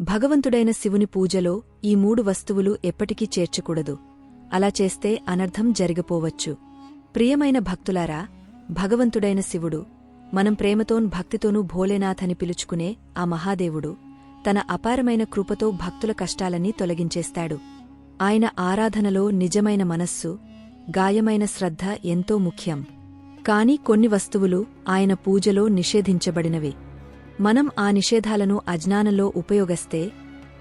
భగవంతుడైన శివుని పూజలో ఈ మూడు వస్తువులు ఎప్పటికీ చేర్చకూడదు. అలా చేస్తే అనర్థం జరిగిపోవచ్చు. ప్రియమైన భక్తులారా భగవంతుడైన శివుడు మనం ప్రేమతోన్ భక్తితోనూ భోలేనాథ్ అని పిలుచుకునే ఆ మహాదేవుడు తన అపారమైన కృపతో భక్తుల కష్టాలన్నీ తొలగించేస్తాడు. ఆయన ఆరాధనలో నిజమైన మనస్సు గాయమైన శ్రద్ధ ఎంతో ముఖ్యం. కాని కొన్ని వస్తువులు ఆయన పూజలో నిషేధించబడినవి. మనం ఆ నిషేధాలను అజ్ఞానంలో ఉపయోగస్తే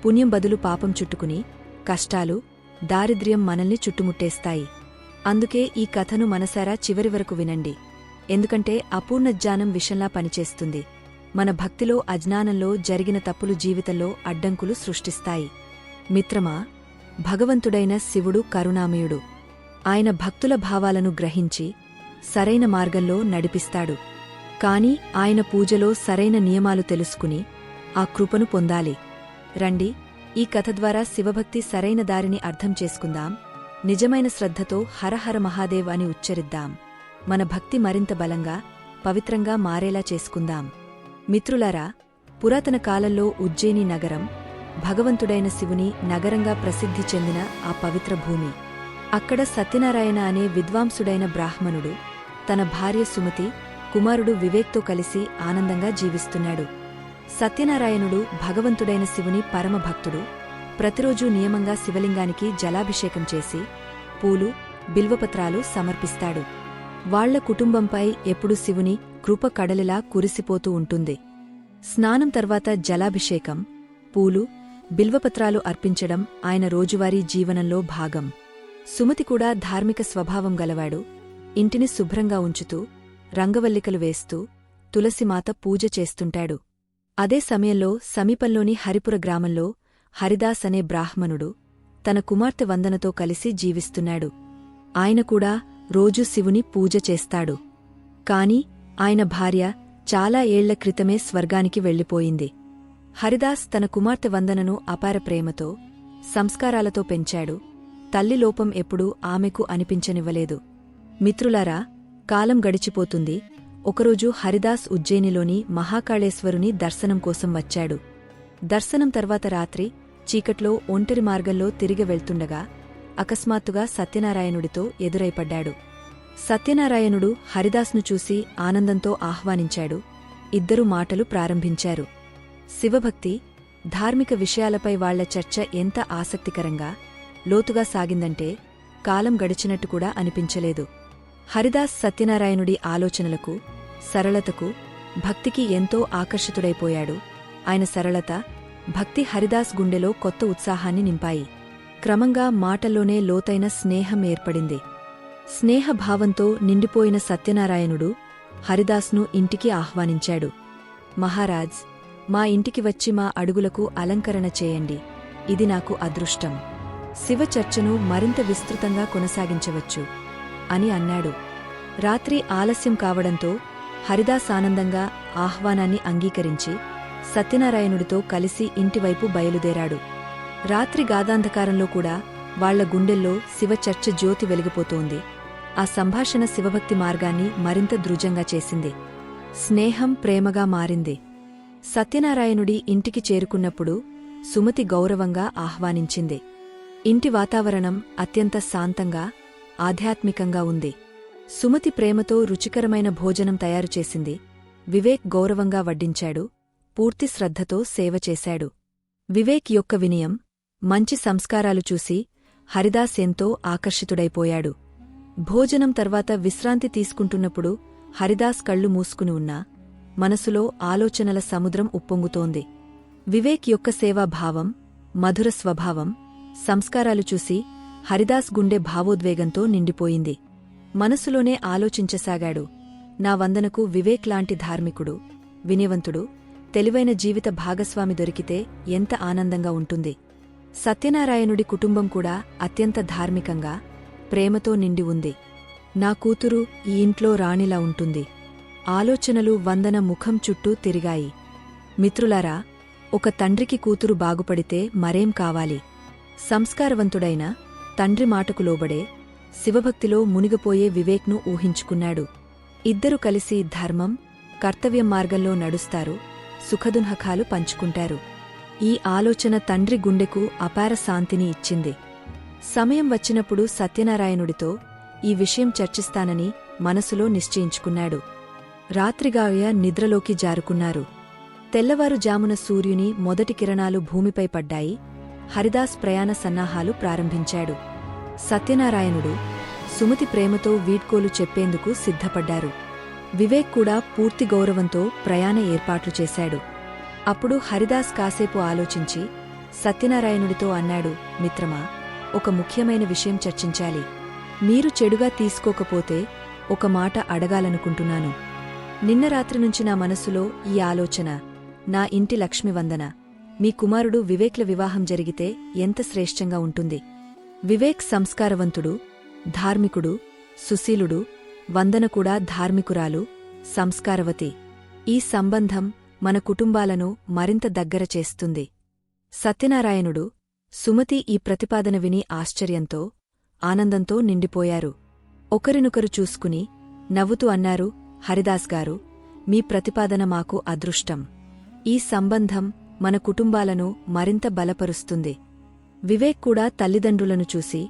పుణ్యం బదులు పాపం చుట్టుకుని కష్టాలు దారిద్ర్యం మనల్ని చుట్టుముట్టేస్తాయి. అందుకే ఈ కథను మనసారా చివరి వరకు వినండి. ఎందుకంటే అపూర్ణ జ్ఞానం విషంలా పనిచేస్తుంది. మన భక్తిలో అజ్ఞానంలో జరిగిన తప్పులు జీవితంలో అడ్డంకులు సృష్టిస్తాయి. మిత్రమా భగవంతుడైన శివుడు కరుణామయుడు. ఆయన భక్తుల భావాలను గ్రహించి సరైన మార్గంలో నడిపిస్తాడు. కాని ఆయన పూజలో సరైన నియమాలు తెలుసుకుని ఆ కృపను పొందాలి. రండి ఈ కథ ద్వారా శివభక్తి సరైన దారిని అర్థం చేసుకుందాం. నిజమైన శ్రద్ధతో హరహర మహాదేవ్ అని ఉచ్చరిద్దాం. మన భక్తి మరింత బలంగా పవిత్రంగా మారేలా చేసుకుందాం. మిత్రులారా పురాతన కాలంలో ఉజ్జయిని నగరం భగవంతుడైన శివుని నగరంగా ప్రసిద్ధి చెందిన ఆ పవిత్ర భూమి. అక్కడ సత్యనారాయణ అనే విద్వాంసుడైన బ్రాహ్మణుడు తన భార్య సుమతి కుమారుడు వివేక్తో కలిసి ఆనందంగా జీవిస్తున్నాడు. సత్యనారాయణుడు భగవంతుడైన శివుని పరమభక్తుడు. ప్రతిరోజూ నియమంగా శివలింగానికి జలాభిషేకం చేసి పూలు బిల్వపత్రాలు సమర్పిస్తాడు. వాళ్ళ కుటుంబంపై ఎప్పుడు శివుని కృప కడలిలా కురిసిపోతూ ఉంటుంది. స్నానం తర్వాత జలాభిషేకం పూలు బిల్వపత్రాలు అర్పించడం ఆయన రోజువారీ జీవనంలో భాగం. సుమతి కూడా ధార్మిక స్వభావం గలవాడు. ఇంటిని శుభ్రంగా ఉంచుతూ రంగవల్లికలు వేస్తూ తులసిమాత పూజ చేస్తుంటాడు. అదే సమయంలో సమీపంలోని హరిపుర గ్రామంలో హరిదాస్ అనే బ్రాహ్మణుడు తన కుమార్తె వందనతో కలిసి జీవిస్తున్నాడు. ఆయన కూడా రోజూ శివుని పూజ చేస్తాడు. కాని ఆయన భార్య చాలా ఏళ్ళ క్రితమే స్వర్గానికి వెళ్ళిపోయింది. హరిదాస్ తన కుమార్తె వందనను అపార ప్రేమతో సంస్కారాలతో పెంచాడు. తల్లి లోపం ఎప్పుడూ ఆమెకు అనిపించనివ్వలేదు. మిత్రులారా కాలం గడిచిపోతుంది. ఒకరోజు హరిదాస్ ఉజ్జయినిలోని మహాకాళేశ్వరుని దర్శనం కోసం వచ్చాడు. దర్శనం తర్వాత రాత్రి చీకట్లో ఒంటరి మార్గంలో తిరిగి వెళ్తుండగా అకస్మాత్తుగా సత్యనారాయణుడితో ఎదురైపడ్డాడు. సత్యనారాయణుడు హరిదాస్ను చూసి ఆనందంతో ఆహ్వానించాడు. ఇద్దరు మాటలు ప్రారంభించారు. శివభక్తి ధార్మిక విషయాలపై వాళ్ళ చర్చ ఎంత ఆసక్తికరంగా లోతుగా సాగిందంటే కాలం గడిచినట్టు కూడా అనిపించలేదు. హరిదాస్ సత్యనారాయణుడి ఆలోచనలకు సరళతకు భక్తికి ఎంతో ఆకర్షితుడైపోయాడు. ఆయన సరళత భక్తి హరిదాస్ గుండెలో కొత్త ఉత్సాహాన్ని నింపాయి. క్రమంగా మాటల్లోనే లోతైన స్నేహం ఏర్పడింది. స్నేహభావంతో నిండిపోయిన సత్యనారాయణుడు హరిదాస్ను ఇంటికి ఆహ్వానించాడు. మహారాజ్ మా ఇంటికి వచ్చి మా అడుగులకు అలంకరణ చేయండి. ఇది నాకు అదృష్టం. శివ చర్చను మరింత విస్తృతంగా కొనసాగించవచ్చు. అని అన్నాడు. రాత్రి ఆలస్యం కావడంతో హరిదాస్ ఆనందంగా ఆహ్వానాన్ని అంగీకరించి సత్యనారాయణుడితో కలిసి ఇంటివైపు బయలుదేరాడు. రాత్రి గాధాంధకారంలో కూడా వాళ్ళ గుండెల్లో శివచర్చ జ్యోతి వెలిగిపోతోంది. ఆ సంభాషణ శివభక్తి మార్గాన్ని మరింత దృఢంగా చేసింది. స్నేహం ప్రేమగా మారింది. సత్యనారాయణుడి ఇంటికి చేరుకున్నప్పుడు సుమతి గౌరవంగా ఆహ్వానించింది. ఇంటి వాతావరణం అత్యంత శాంతంగా ఆధ్యాత్మికంగా ఉంది. సుమతి ప్రేమతో రుచికరమైన భోజనం తయారుచేసింది వివేక్ గౌరవంగా వడ్డించాడు. పూర్తి శ్రద్ధతో సేవ చేశాడు. వివేక్ యొక్క వినయం మంచి సంస్కారాలు చూసి హరిదాస్ ఎంతో ఆకర్షితుడైపోయాడు. భోజనం తర్వాత విశ్రాంతి తీసుకుంటున్నప్పుడు హరిదాస్ కళ్ళు మూసుకుని ఉన్నా మనసులో ఆలోచనల సముద్రం ఉప్పొంగుతోంది. వివేక్ యొక్క సేవాభావం మధుర స్వభావం సంస్కారాలు చూసి హరిదాస్ గుండె భావోద్వేగంతో నిండిపోయింది. మనసులోనే ఆలోచించసాగాడు. నా వందనకు వివేక్ లాంటి ధార్మికుడు వినివంతుడు తెలివైన జీవిత భాగస్వామి దొరికితే ఎంత ఆనందంగా ఉంటుంది. సత్యనారాయణుడి కుటుంబం కూడా అత్యంత ధార్మికంగా ప్రేమతో నిండి ఉంది. నా కూతురు ఈ ఇంట్లో రాణిలా ఉంటుంది. ఆలోచనలు వందన ముఖం చుట్టూ తిరిగాయి. మిత్రులారా ఒక తండ్రికి కూతురు బాగుపడితే మరేం కావాలి? సంస్కారవంతుడైన తండ్రి మాటకు లోబడే శివభక్తిలో మునిగిపోయే వివేక్ను ఊహించుకున్నాడు. ఇద్దరు కలిసి ధర్మం కర్తవ్య మార్గంలో నడుస్తారు సుఖదున్హకాలు పంచుకుంటారు. ఈ ఆలోచన తండ్రి గుండెకు అపార శాంతిని ఇచ్చింది. సమయం వచ్చినప్పుడు సత్యనారాయణుడితో ఈ విషయం చర్చిస్తానని మనసులో నిశ్చయించుకున్నాడు. రాత్రిగాయ నిద్రలోకి జారుకున్నారు. తెల్లవారుజామున సూర్యుని మొదటి కిరణాలు భూమిపై పడ్డాయి. హరిదాస్ ప్రయాణ సన్నాహాలు ప్రారంభించాడు. సత్యనారాయణుడు సుమతి ప్రేమతో వీడ్కోలు చెప్పేందుకు సిద్ధపడ్డారు. వివేక్ కూడా పూర్తి గౌరవంతో ప్రయాణ ఏర్పాట్లు చేశాడు. అప్పుడు హరిదాస్ కాసేపు ఆలోచించి సత్యనారాయణుడితో అన్నాడు మిత్రమా ఒక ముఖ్యమైన విషయం చర్చించాలి. మీరు చెడుగా తీసుకోకపోతే ఒక మాట అడగాలనుకుంటున్నాను. నిన్న రాత్రి నుంచి నా మనసులో ఈ ఆలోచన నా ఇంటి లక్ష్మివందన మీ కుమారుడు వివేక్ల వివాహం జరిగితే ఎంత శ్రేష్టంగా ఉంటుంది. వివేక్ సంస్కారవంతుడు ధార్మికుడు సుశీలుడు వందన కూడా ధార్మికురాలు సంస్కారవతి. ఈ సంబంధం మన కుటుంబాలను మరింత దగ్గర చేస్తుంది. సత్యనారాయణుడు సుమతి ఈ ప్రతిపాదన విని ఆశ్చర్యంతో ఆనందంతో నిండిపోయారు. ఒకరినొకరు చూసుకుని నవ్వుతూ అన్నారు హరిదాస్ గారు మీ ప్రతిపాదన మాకు అదృష్టం. ఈ సంబంధం మన కుటుంబాలను మరింత బలపరుస్తుంది. వివేక్ కూడా తల్లిదండ్రులను చూసి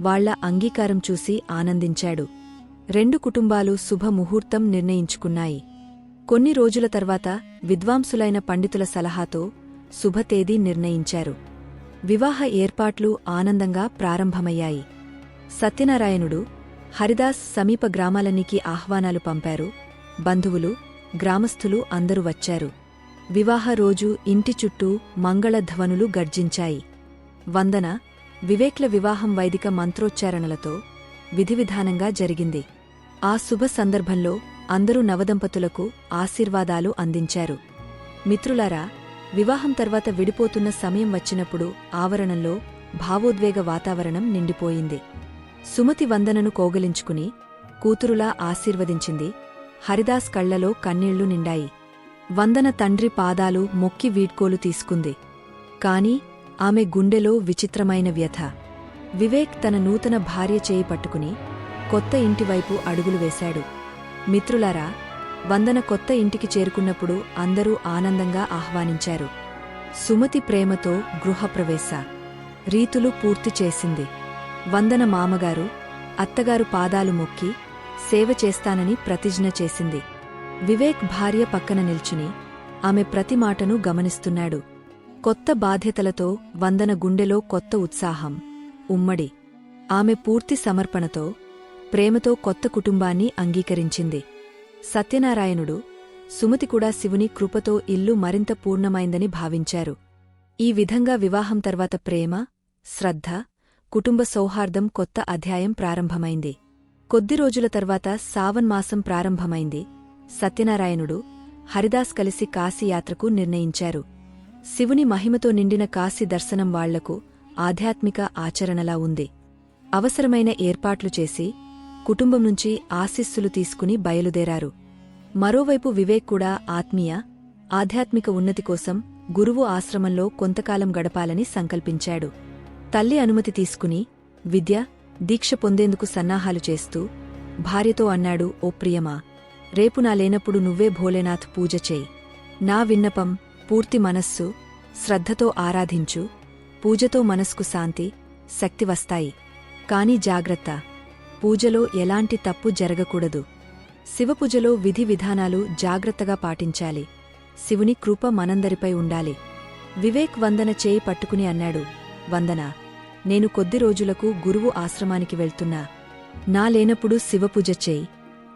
వాళ్ళ అంగీకారం చూసి ఆనందించాడు. రెండు కుటుంబాలు శుభముహూర్తం నిర్ణయించుకున్నాయి. కొన్ని రోజుల తర్వాత విద్వాంసులైన పండితుల సలహాతో శుభతేదీ నిర్ణయించారు. వివాహ ఏర్పాట్లు ఆనందంగా ప్రారంభమయ్యాయి. సత్యనారాయణుడు హరిదాస్ సమీప గ్రామాలన్నికి ఆహ్వానాలు పంపారు. బంధువులు గ్రామస్థులు అందరూ వచ్చారు. వివాహ రోజు ఇంటి చుట్టూ మంగళధ్వనులు గర్జించాయి. వందన వివేక్ల వివాహం వైదిక మంత్రోచ్చారణలతో విధివిధానంగా జరిగింది. ఆ శుభ సందర్భంలో అందరూ నవదంపతులకు ఆశీర్వాదాలు అందించారు. మిత్రులారా వివాహం తర్వాత విడిపోతున్న సమయం వచ్చినప్పుడు ఆవరణంలో భావోద్వేగ వాతావరణం నిండిపోయింది. సుమతి వందనను కోగలించుకుని కూతురులా ఆశీర్వదించింది. హరిదాస్ కళ్ళలో కన్నీళ్ళు నిండాయి. వందన తండ్రి పాదాలు మొక్కి వీడ్కోలు తీసుకుంది. కాని ఆమె గుండెలో విచిత్రమైన వ్యథ. వివేక్ తన నూతన భార్య చేయి పట్టుకుని కొత్త ఇంటివైపు అడుగులు వేశాడు. మిత్రులారా వందన కొత్త ఇంటికి చేరుకున్నప్పుడు అందరూ ఆనందంగా ఆహ్వానించారు. సుమతి ప్రేమతో గృహప్రవేశ రీతులు పూర్తి చేసింది. వందన మామగారు అత్తగారు పాదాలు మొక్కి సేవ చేస్తానని ప్రతిజ్ఞ చేసింది. వివేక్ భార్య పక్కన నిల్చుని ఆమె ప్రతి మాటను గమనిస్తున్నాడు. కొత్త బాధ్యతలతో వందన గుండెలో కొత్త ఉత్సాహం. ఉమ్మడి. ఆమె పూర్తి సమర్పణతో ప్రేమతో కొత్త కుటుంబాన్ని అంగీకరించింది. సత్యనారాయణుడు సుమతి కూడా శివుని కృపతో ఇల్లు మరింత పూర్ణమైందని భావించారు. ఈ విధంగా వివాహం తర్వాత ప్రేమ శ్రద్ధ కుటుంబ సౌహార్దం కొత్త అధ్యాయం ప్రారంభమైంది. కొద్ది రోజుల తర్వాత సావన్ మాసం ప్రారంభమైంది. సత్యనారాయణుడు హరిదాస్ కలిసి కాశీయాత్రకు నిర్ణయించారు. శివుని మహిమతో నిండిన కాశీ దర్శనం వాళ్ళకు ఆధ్యాత్మిక ఆచరణలా ఉంది. అవసరమైన ఏర్పాట్లు చేసి కుటుంబం నుంచి ఆశీస్సులు తీసుకుని బయలుదేరారు. మరోవైపు వివేక్ కూడా ఆత్మీయ ఆధ్యాత్మిక ఉన్నతి కోసం గురువు ఆశ్రమంలో కొంతకాలం గడపాలని సంకల్పించాడు. తల్లి అనుమతి తీసుకుని విద్య దీక్ష పొందేందుకు సన్నాహాలు చేస్తూ భార్యతో అన్నాడు ఓ ప్రియమా రేపు నా లేనప్పుడు నువ్వే భోలేనాథ్ పూజ చేయి. నా విన్నపం పూర్తి మనస్సు శ్రద్ధతో ఆరాధించు. పూజతో మనస్కు శాంతి శక్తి వస్తాయి. కాని జాగ్రత్త. పూజలో ఎలాంటి తప్పు జరగకూడదు. శివపూజలో విధి విధానాలు జాగ్రత్తగా పాటించాలి. శివుని కృప మనందరిపై ఉండాలి. వివేక్ వందన చేయి పట్టుకుని అన్నాడు. వందన నేను కొద్ది రోజులకు గురువు ఆశ్రమానికి వెళ్తున్నా. నా లేనప్పుడు శివపూజ చేయి.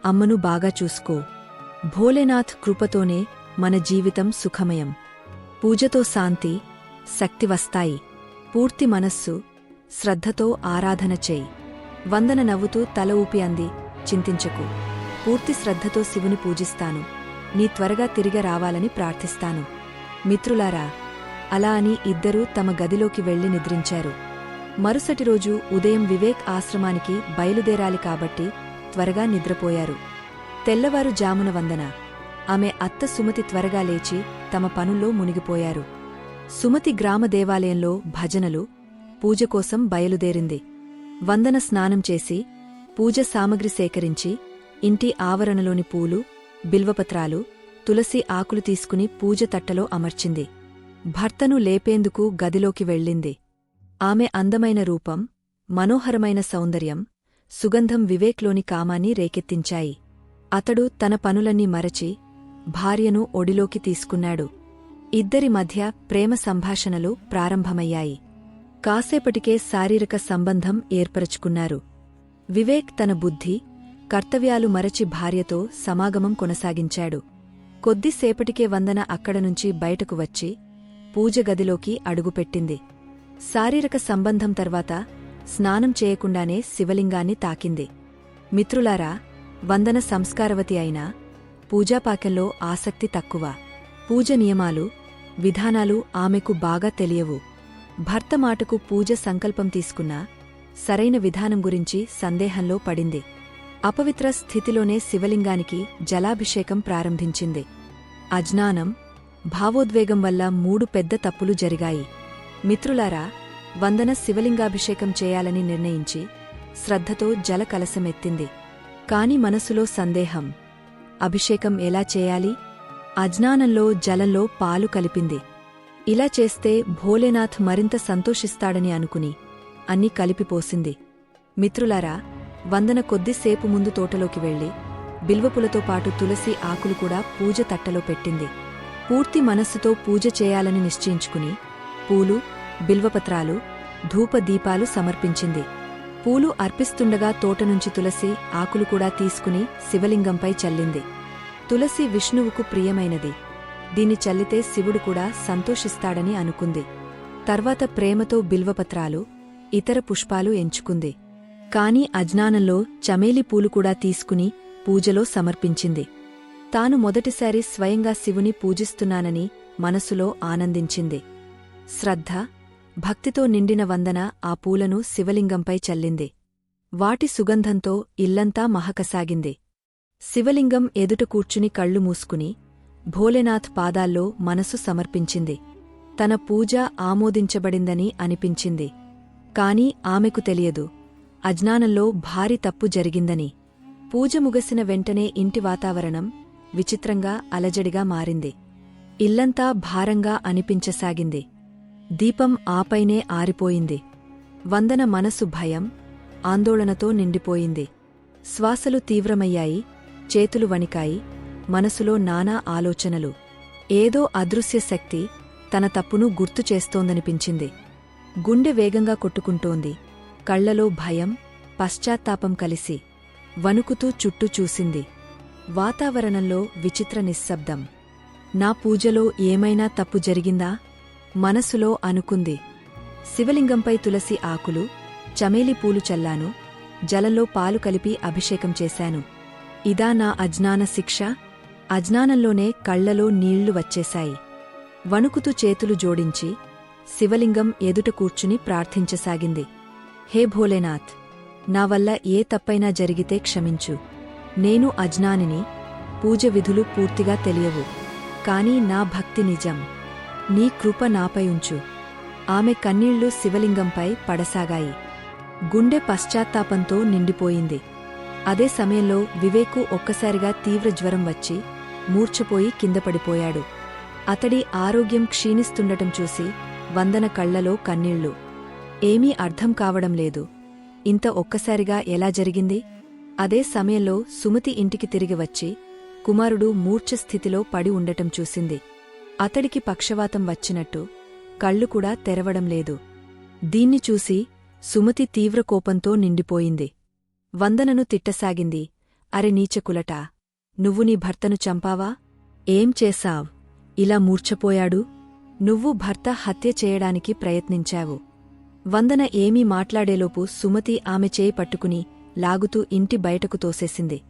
అమ్మను బాగా చూసుకో. భోలేనాథ్ కృపతోనే మన జీవితం సుఖమయం. పూజతో శాంతి శక్తి వస్తాయి. పూర్తి మనస్సు శ్రద్ధతో ఆరాధన చేయి. వందన నవ్వుతూ తల ఊపి అంది చింతించకు. పూర్తి శ్రద్ధతో శివుని పూజిస్తాను. నీ త్వరగా తిరిగి రావాలని ప్రార్థిస్తాను. మిత్రులారా అలా అని ఇద్దరూ తమ గదిలోకి వెళ్ళి నిద్రించారు. మరుసటి రోజు ఉదయం వివేక్ ఆశ్రమానికి బయలుదేరాలి కాబట్టి త్వరగా నిద్రపోయారు. తెల్లవారు జామున వందన. ఆమె అత్త సుమతి త్వరగా లేచి తమ పనుల్లో మునిగిపోయారు. సుమతి గ్రామ దేవాలయంలో భజనలు పూజ కోసం బయలుదేరింది. వందన స్నానం చేసి పూజ సామగ్రి సేకరించి ఇంటి ఆవరణలోని పూలు బిల్వపత్రాలు తులసి ఆకులు తీసుకుని పూజ తట్టలో అమర్చింది. భర్తను లేపేందుకు గదిలోకి వెళ్ళింది. ఆమె అందమైన రూపం మనోహరమైన సౌందర్యం సుగంధం వివేక్లోని కామాన్ని రేకెత్తించాయి. అతడు తన పనులన్నీ మరచి భార్యను ఒడిలోకి తీసుకున్నాడు. ఇద్దరి మధ్య ప్రేమ సంభాషణలు ప్రారంభమయ్యాయి. కాసేపటికే శారీరక సంబంధం ఏర్పరచుకున్నారు. వివేక్ తన బుద్ధి కర్తవ్యాలు మరచి భార్యతో సమాగమం కొనసాగించాడు. కొద్దిసేపటికే వందన అక్కడనుంచి బయటకు వచ్చి పూజగదిలోకి అడుగుపెట్టింది. శారీరక సంబంధం తర్వాత స్నానం చేయకుండానే శివలింగాన్ని తాకింది. మిత్రులారా వందన సంస్కారవతి అయినా పూజాపాకెల్లో ఆసక్తి తక్కువ. పూజ నియమాలు విధానాలు ఆమెకు బాగా తెలియవు. భర్త మాటకు పూజ సంకల్పం తీసుకున్నా సరైన విధానం గురించి సందేహంలో పడింది. అపవిత్ర స్థితిలోనే శివలింగానికి జలాభిషేకం ప్రారంభించింది. అజ్ఞానం భావోద్వేగం వల్ల మూడు పెద్ద తప్పులు జరిగాయి. మిత్రులారా వందన శివలింగాభిషేకం చేయాలని నిర్ణయించి శ్రద్ధతో జల కలశమెత్తింది కాని మనసులో సందేహం అభిషేకం ఎలా చేయాలి? అజ్ఞానంలో జలంలో పాలు కలిపింది. ఇలా చేస్తే భోలేనాథ్ మరింత సంతోషిస్తాడని అనుకుని అన్నీ కలిపిపోసింది. మిత్రులారా వందన కొద్దిసేపు ముందు తోటలోకి వెళ్ళి బిల్వపులతో పాటు తులసి ఆకులు కూడా పూజ తట్టలో పెట్టింది. పూర్తి మనస్సుతో పూజ చేయాలని నిశ్చయించుకుని పూలు బిల్వపత్రాలు ధూపదీపాలు సమర్పించింది. పూలు అర్పిస్తుండగా తోటనుంచి తులసి ఆకులు కూడా తీసుకుని శివలింగంపై చల్లింది. తులసి విష్ణువుకు ప్రియమైనది. దీన్ని చల్లితే శివుడు కూడా సంతోషిస్తాడని అనుకుంది. తర్వాత ప్రేమతో బిల్వపత్రాలు ఇతర పుష్పాలు ఎంచుకుంది. కాని అజ్ఞానంలో చమేలి పూలు కూడా తీసుకుని పూజలో సమర్పించింది. తాను మొదటిసారి స్వయంగా శివుని పూజిస్తున్నానని మనసులో ఆనందించింది. శ్రద్ధ భక్తితో నిండిన వందన ఆ పూలను శివలింగంపై చల్లింది. వాటి సుగంధంతో ఇల్లంతా మహకసాగింది. శివలింగం ఎదుట కూర్చుని కళ్ళు మూసుకుని భోలేనాథ్ పాదాల్లో మనసు సమర్పించింది. తన పూజ ఆమోదించబడిందని అనిపించింది. కాని ఆమెకు తెలియదు. అజ్ఞానంలో భారీ తప్పు జరిగిందని. పూజ ముగసిన వెంటనే ఇంటి వాతావరణం విచిత్రంగా అలజడిగా మారింది. ఇల్లంతా భారంగా అనిపించసాగింది. దీపం ఆపైనే ఆరిపోయింది. వందన మనసు భయం ఆందోళనతో నిండిపోయింది. శ్వాసలు తీవ్రమయ్యాయి చేతులు వణికాయి మనసులో నానా ఆలోచనలు. ఏదో అదృశ్య శక్తి తన తప్పును గుర్తు చేస్తోందనిపించింది. గుండె వేగంగా కొట్టుకుంటోంది. కళ్ళలో భయం పశ్చాత్తాపం కలిసి వణుకుతూ చుట్టూ చూసింది. వాతావరణంలో విచిత్ర నిశ్శబ్దం. నా పూజలో ఏమైనా తప్పు జరిగిందా? మనసులో అనుకుంది. శివలింగంపై తులసి ఆకులు చమేలి పూలు చల్లాను జలంలో పాలు కలిపి అభిషేకం చేశాను. ఇదా నా అజ్ఞాన శిక్ష. అజ్ఞానంలోనే కళ్ళలో నీళ్ళు వచ్చేశాయి. వణుకుతూ చేతులు జోడించి శివలింగం ఎదుట కూర్చుని ప్రార్థించసాగింది. హే భోలేనాథ్ నా వల్ల ఏ తప్పైనా జరిగితే క్షమించు. నేను అజ్ఞానిని పూజ విధులు పూర్తిగా తెలియవు. కాని నా భక్తి నిజం. నీ కృప నాపై ఉంచు. ఆమె కన్నీళ్ళు శివలింగంపై పడసాగాయి. గుండె పశ్చాత్తాపంతో నిండిపోయింది. అదే సమయంలో వివేకు ఒక్కసారిగా తీవ్ర జ్వరం వచ్చి మూర్ఛపోయి కిందపడిపోయాడు అతడి ఆరోగ్యం క్షీణిస్తుండటం చూసి వందన కళ్ళలో కన్నీళ్ళు. ఏమీ అర్థం కావడం లేదు. ఇంత ఒక్కసారిగా ఎలా జరిగింది? అదే సమయంలో సుమతి ఇంటికి తిరిగి వచ్చి కుమారుడు మూర్ఛ స్థితిలో పడి ఉండటం చూసింది. అతడికి పక్షవాతం వచ్చినట్టు కళ్ళు కూడా తెరవడం లేదు. దీన్ని చూసి సుమతి తీవ్ర కోపంతో నిండిపోయింది. వందనను తిట్టసాగింది. అరె నీచకులటా నువ్వు నీ భర్తను చంపావా? ఏం చేశావ్? ఇలా మూర్ఛపోయాడు? నువ్వు భర్త హత్య చేయడానికి ప్రయత్నించావు. వందన ఏమీ మాట్లాడేలోపు సుమతి ఆమె చేయి పట్టుకుని లాగుతూ ఇంటి బయటకు తోసేసింది.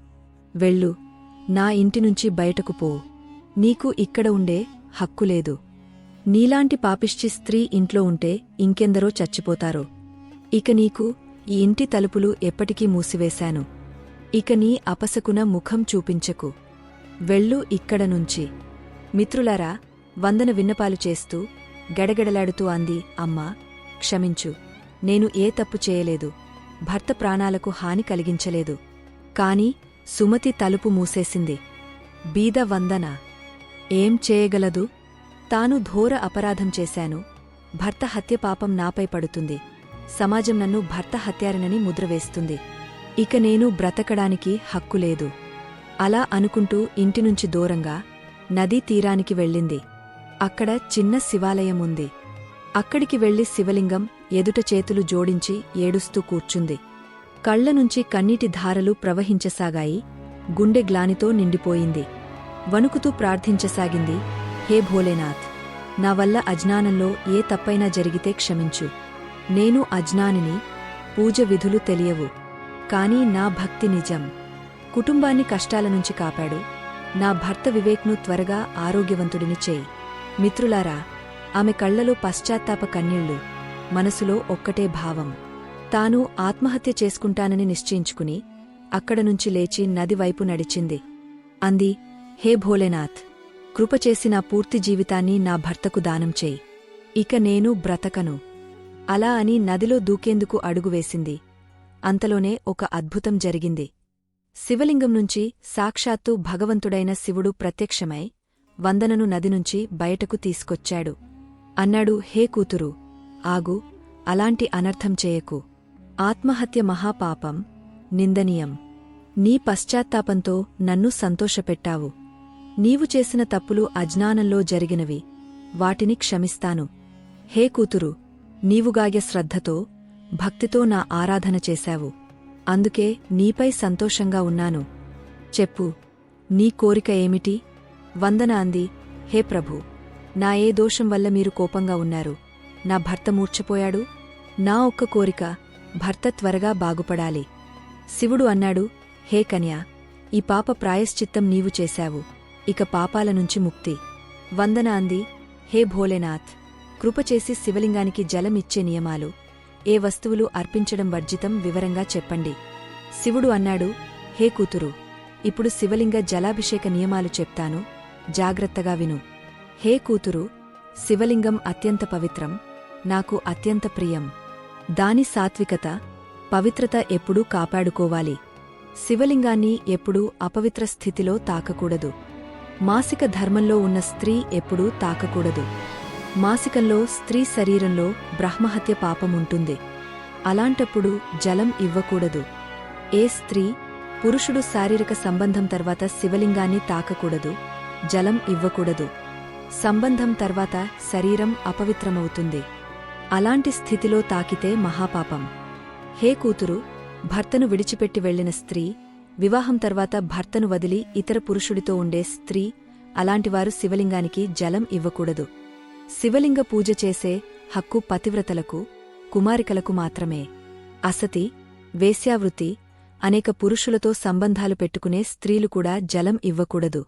వెళ్ళు నా ఇంటినుంచి బయటకు పో. నీకు ఇక్కడ ఉండే హక్కులేదు నీలాంటి పాపిష్టి స్త్రీ ఇంట్లో ఉంటే ఇంకెందరో చచ్చిపోతారో. ఇక నీకు ఈ ఇంటి తలుపులు ఎప్పటికీ మూసివేశాను. ఇక నీ అపసకున ముఖం చూపించకు. వెళ్ళు ఇక్కడ నుంచి. మిత్రులారా వందన విన్నపాలు చేస్తూ గడగడలాడుతూ అంది అమ్మా క్షమించు. నేను ఏ తప్పు చేయలేదు. భర్త ప్రాణాలకు హాని కలిగించలేదు. కాని సుమతి తలుపు మూసేసింది. బీద వందన. ఏం చేయగలదు? తాను ఘోర అపరాధం చేశాను. భర్త హత్య పాపం నాపై పడుతుంది. సమాజం నన్ను భర్త హత్యారనని ముద్రవేస్తుంది ఇక నేను బ్రతకడానికి హక్కు లేదు. అలా అనుకుంటూ ఇంటినుంచి దూరంగా నదీ తీరానికి వెళ్ళింది. అక్కడ చిన్న శివాలయం ఉంది. అక్కడికి వెళ్ళి శివలింగం ఎదుట చేతులు జోడించి ఏడుస్తూ కూర్చుంది. కళ్ళనుంచి కన్నీటి ధారలు ప్రవహించసాగాయి. గుండె గ్లానితో నిండిపోయింది. వణుకుతూ ప్రార్థించసాగింది. హే భోలేనాథ్ నా వల్ల అజ్ఞానంలో ఏ తప్పైనా జరిగితే క్షమించు. నేను అజ్ఞానిని పూజ విధులు తెలియవు. కాని నా భక్తి నిజం. కుటుంబాన్ని కష్టాల నుంచి కాపాడు. నా భర్త వివేక్ను త్వరగా ఆరోగ్యవంతుడిని చేయి. మిత్రులారా ఆమె కళ్ళలో పశ్చాత్తాప కన్నీళ్ళు. మనసులో ఒక్కటే భావం. తాను ఆత్మహత్య చేసుకుంటానని నిశ్చయించుకుని అక్కడ నుంచి లేచి నది వైపు నడిచింది. అంది హే భోలేనాథ్ కృపచేసి నా పూర్తి జీవితాన్ని నా భర్తకు దానం చేయి. ఇక నేను బ్రతకను. అలా అని నదిలో దూకేందుకు అడుగువేసింది అంతలోనే ఒక అద్భుతం జరిగింది. శివలింగం నుంచి సాక్షాత్తు భగవంతుడైన శివుడు ప్రత్యక్షమై వందనను నది నుంచి బయటకు తీసుకొచ్చాడు. అన్నాడు హే కూతురు ఆగు అలాంటి అనర్థం చేయకు. ఆత్మహత్య మహాపాపం నిందనీయం. నీ పశ్చాత్తాపంతో నన్ను సంతోషపెట్టావు. నీవు చేసిన తప్పులు అజ్ఞానంలో జరిగినవి. వాటిని క్షమిస్తాను. హే కూతురు నీవుగాయ శ్రద్ధతో భక్తితో నా ఆరాధన చేశావు. అందుకే నీపై సంతోషంగా ఉన్నాను. చెప్పు నీ కోరిక ఏమిటి? వందన అంది హే ప్రభూ నా ఏ దోషం వల్ల మీరు కోపంగా ఉన్నారు? నా భర్త మూర్ఛపోయాడు? నా ఒక్క కోరిక భర్త త్వరగా బాగుపడాలి. శివుడు అన్నాడు హే కన్యా ఈ పాప ప్రాయశ్చిత్తం నీవు చేశావు. ఇక పాపాల నుంచి ముక్తి. వందన అంది హే భోలేనాథ్ కృపచేసి శివలింగానికి జలమిచ్చే నియమాలు. ఏ వస్తువులు అర్పించడం వర్జితం వివరంగా చెప్పండి. శివుడు అన్నాడు హే కూతురు ఇప్పుడు శివలింగ జలాభిషేక నియమాలు చెప్తాను. జాగ్రత్తగా విను. హే కూతురు శివలింగం అత్యంత పవిత్రం నాకు అత్యంత ప్రియం. దాని సాత్వికత పవిత్రత ఎప్పుడూ కాపాడుకోవాలి. శివలింగాన్ని ఎప్పుడూ అపవిత్ర స్థితిలో తాకకూడదు. మాసిక ధర్మంలో ఉన్న స్త్రీ ఎప్పుడూ తాకకూడదు. మాసికంలో స్త్రీ శరీరంలో బ్రహ్మహత్య పాపముంటుంది అలాంటప్పుడు జలం ఇవ్వకూడదు. ఏ స్త్రీ పురుషుడు శారీరక సంబంధం తర్వాత శివలింగాన్ని తాకకూడదు. జలం ఇవ్వకూడదు. సంబంధం తర్వాత శరీరం అపవిత్రమవుతుంది. అలాంటి స్థితిలో తాకితే మహాపాపం. హే కూతురు భర్తను విడిచిపెట్టి వెళ్ళిన స్త్రీ వివాహం తర్వాత భర్తను వదిలి ఇతర పురుషుడితో ఉండే స్త్రీ అలాంటివారు శివలింగానికి జలం ఇవ్వకూడదు. శివలింగ పూజ చేసే హక్కు పతివ్రతలకు కుమారికలకు మాత్రమే. అసతి వేశ్యావృత్తి అనేక పురుషులతో సంబంధాలు పెట్టుకునే స్త్రీలు కూడా జలం ఇవ్వకూడదు.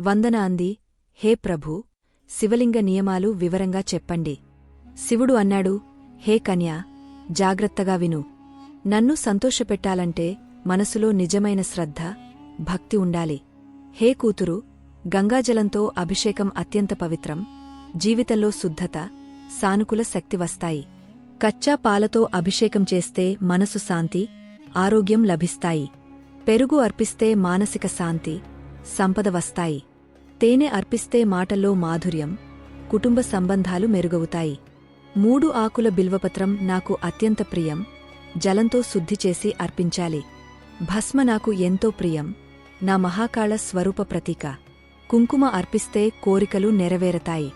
వందన అంది హే ప్రభూ శివలింగ నియమాలు వివరంగా చెప్పండి. శివుడు అన్నాడు హే కన్యా జాగ్రత్తగా విను. నన్ను సంతోషపెట్టాలంటే మనసులో నిజమైన శ్రద్ధ భక్తి ఉండాలి. హే కూతురు గంగాజలంతో అభిషేకం అత్యంత పవిత్రం. జీవితంలో శుద్ధత సానుకూల శక్తి వస్తాయి. కచ్చా పాలతో అభిషేకం చేస్తే మనసు శాంతి ఆరోగ్యం లభిస్తాయి. పెరుగు అర్పిస్తే మానసిక శాంతి సంపద వస్తాయి. తేనె అర్పిస్తే మాటల్లో మాధుర్యం కుటుంబ సంబంధాలు మెరుగవుతాయి. మూడు ఆకుల బిల్వపత్రం నాకు అత్యంత ప్రియం. జలంతో శుద్ధి చేసి అర్పించాలి. భస్మ నాకు ఎంతో ప్రియం. నా మహాకాళ స్వరూప ప్రతీక. కుంకుమ అర్పిస్తే కోరికలు నెరవేరతాయి.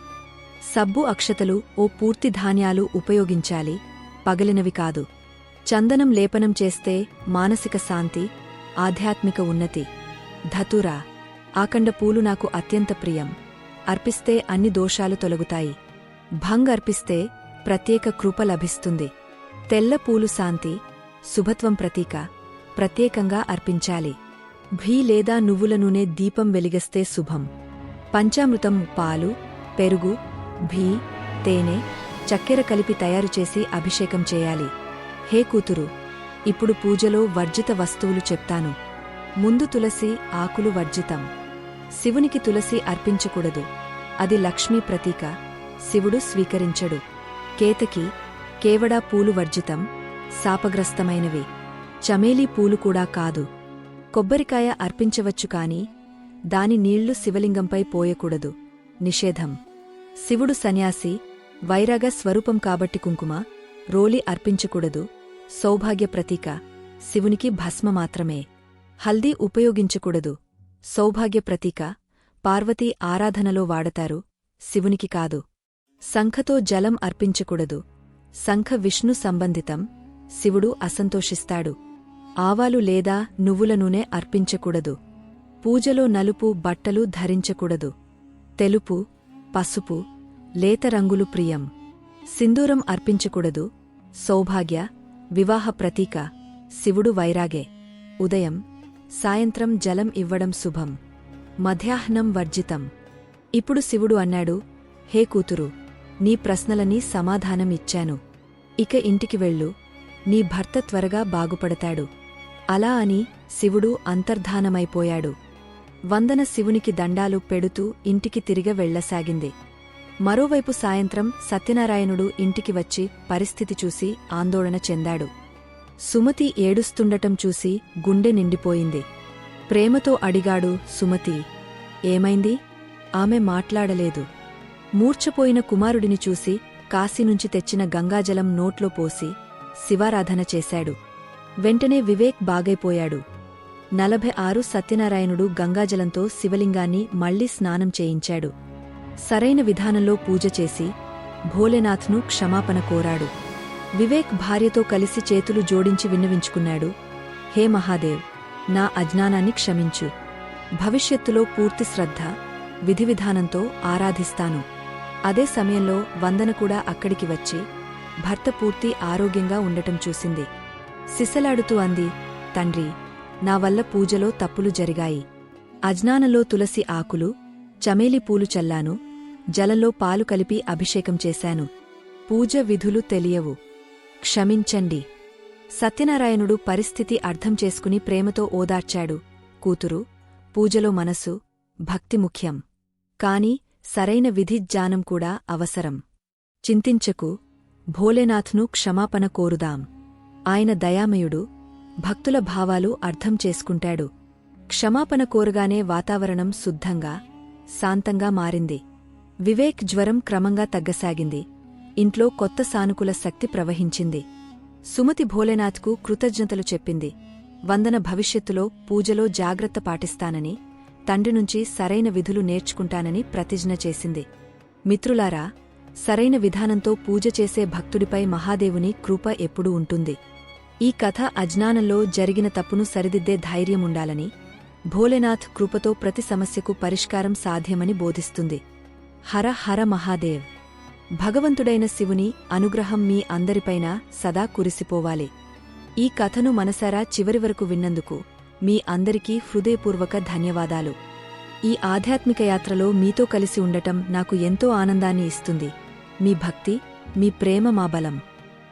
సబ్బు అక్షతలు ఓ పూర్తి ధాన్యాలు ఉపయోగించాలి. పగలినవి కాదు. చందనం లేపనం చేస్తే మానసిక శాంతి ఆధ్యాత్మిక ఉన్నతి. ధతురా. ఆకండ పూలు నాకు అత్యంత ప్రియం. అర్పిస్తే అన్ని దోషాలు తొలగుతాయి. భంగ్ అర్పిస్తే ప్రత్యేక కృప లభిస్తుంది. తెల్ల పూలు శాంతి శుభత్వం ప్రతీక. ప్రత్యేకంగా అర్పించాలి. భీ లేదా నువ్వుల నూనె దీపం వెలిగస్తే శుభం. పంచామృతం పాలు పెరుగు భీ తేనె చక్కెర కలిపి తయారుచేసి అభిషేకం చేయాలి. హే కూతురు ఇప్పుడు పూజలో వర్జిత వస్తువులు చెప్తాను. ముందు తులసి ఆకులు వర్జితం. శివునికి తులసి అర్పించకూడదు. అది లక్ష్మీ ప్రతీక. శివుడు స్వీకరించడు. కేతకి కేవడా పూలు వర్జితం శాపగ్రస్తమైనవి. చమేలీ పూలు కూడా కాదు. కొబ్బరికాయ అర్పించవచ్చు కాని దాని నీళ్ళు శివలింగంపై పోయకూడదు. నిషేధం. శివుడు సన్యాసి వైరాగ స్వరూపం కాబట్టి కుంకుమ రోలి అర్పించకూడదు. సౌభాగ్య ప్రతీక. శివునికి భస్మ మాత్రమే. హల్దీ ఉపయోగించకూడదు. సౌభాగ్య ప్రతీక. పార్వతీ ఆరాధనలో వాడతారు. శివునికి కాదు. శంఖతో జలం అర్పించకూడదు. శంఖ విష్ణు సంబంధితం. శివుడు అసంతోషిస్తాడు. ఆవాలు లేదా నువ్వుల నూనె అర్పించకూడదు. పూజలో నలుపు బట్టలు ధరించకూడదు. తెలుపు పసుపు లేత రంగులు ప్రియం. సింధూరం అర్పించకూడదు. సౌభాగ్య వివాహ ప్రతీక. శివుడు వైరాగే. ఉదయం సాయంత్రం జలం ఇవ్వడం శుభం. మధ్యాహ్నం వర్జితం. ఇప్పుడు శివుడు అన్నాడు హే కూతురు నీ ప్రశ్నలని సమాధానం ఇచ్చాను ఇక ఇంటికి వెళ్ళు. నీ భర్త త్వరగా బాగుపడతాడు. అలా అని శివుడు అంతర్ధానమైపోయాడు. వందన శివునికి దండాలు పెడుతూ ఇంటికి తిరిగ వెళ్ళసాగింది మరోవైపు సాయంత్రం సత్యనారాయణుడు ఇంటికి వచ్చి పరిస్థితి చూసి ఆందోళన చెందాడు. సుమతి ఏడుస్తుండటం చూసి గుండె నిండిపోయింది. ప్రేమతో అడిగాడు సుమతి ఏమైంది? ఆమె మాట్లాడలేదు. మూర్ఛపోయిన కుమారుడిని చూసి కాశీనుంచి తెచ్చిన గంగాజలం నోట్లో పోసి శివారాధన చేశాడు. వెంటనే వివేక్ బాగైపోయాడు. నలభై ఆరు సత్యనారాయణుడు గంగాజలంతో శివలింగాన్ని మళ్ళీ స్నానం చేయించాడు. సరైన విధానంలో పూజ చేసి భోలేనాథ్ను క్షమాపణ కోరాడు. వివేక్ భార్యతో కలిసి చేతులు జోడించి విన్నవించుకున్నాడు. హే మహాదేవ్ నా అజ్ఞానాన్ని క్షమించు. భవిష్యత్తులో పూర్తి శ్రద్ధ విధివిధానంతో ఆరాధిస్తాను. అదే సమయంలో వందన కూడా అక్కడికి వచ్చి భర్త పూర్తి ఆరోగ్యంగా ఉండటం చూసింది. సిసలాడుతూ అంది తండ్రి నా వల్ల పూజలో తప్పులు జరిగాయి. అజ్ఞానంలో తులసి ఆకులు చమేలి పూలు చల్లాను జలంలో పాలు కలిపి అభిషేకం చేశాను. పూజ విధులు తెలియవు. క్షమించండి. సత్యనారాయణుడు పరిస్థితి అర్థం చేసుకుని ప్రేమతో ఓదార్చాడు. కూతురు పూజలో మనసు భక్తి ముఖ్యం. కాని సరైన విధిజ్ఞానం కూడా అవసరం. చింతించకు. భోలేనాథ్ను క్షమాపణ కోరుదాం. ఆయన దయామయుడు భక్తుల భావాలు అర్థం చేసుకుంటాడు. క్షమాపణ కోరగానే వాతావరణం శుద్ధంగా శాంతంగా మారింది. వివేక్ జ్వరం క్రమంగా తగ్గసాగింది. ఇంట్లో కొత్త సానుకూల శక్తి ప్రవహించింది. సుమతి భోలేనాథ్కు కృతజ్ఞతలు చెప్పింది. వందన భవిష్యత్తులో పూజలో జాగ్రత్త పాటిస్తానని తండ్రి నుంచి సరైన విధులు నేర్చుకుంటానని ప్రతిజ్ఞ చేసింది. మిత్రులారా సరైన విధానంతో పూజ చేసే భక్తుడిపై మహాదేవుని కృప ఎప్పుడూ ఉంటుంది. ఈ కథ అజ్ఞానంలో జరిగిన తప్పును సరిదిద్దే ధైర్యముండాలని భోలేనాథ్ కృపతో ప్రతి సమస్యకు పరిష్కారం సాధ్యమని బోధిస్తుంది. హర హర మహాదేవ్. భగవంతుడైన శివుని అనుగ్రహం మీ అందరిపైన సదా కురిసిపోవాలి. ఈ కథను మనసారా చివరి వరకు విన్నందుకు మీ అందరికీ హృదయపూర్వక ధన్యవాదాలు. ఈ ఆధ్యాత్మిక యాత్రలో మీతో కలిసి ఉండటం నాకు ఎంతో ఆనందాన్ని ఇస్తుంది. మీ భక్తి మీ ప్రేమ మా బలం.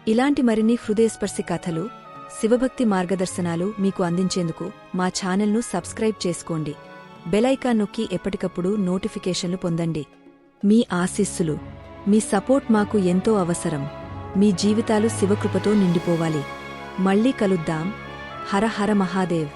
ఇలాంటి మరిన్ని హృదయస్పర్శి కథలు శివభక్తి మార్గదర్శనాలు మీకు అందించేందుకు మా ఛానల్ను సబ్స్క్రైబ్ చేసుకోండి. బెలైకాన్ నొక్కి ఎప్పటికప్పుడు నోటిఫికేషన్లు పొందండి. మీ ఆశీస్సులు మీ సపోర్ట్ మాకు ఎంతో అవసరం. మీ జీవితాలు శివకృపతో నిండిపోవాలి. మళ్ళీ కలుద్దాం. హర హర మహాదేవ్.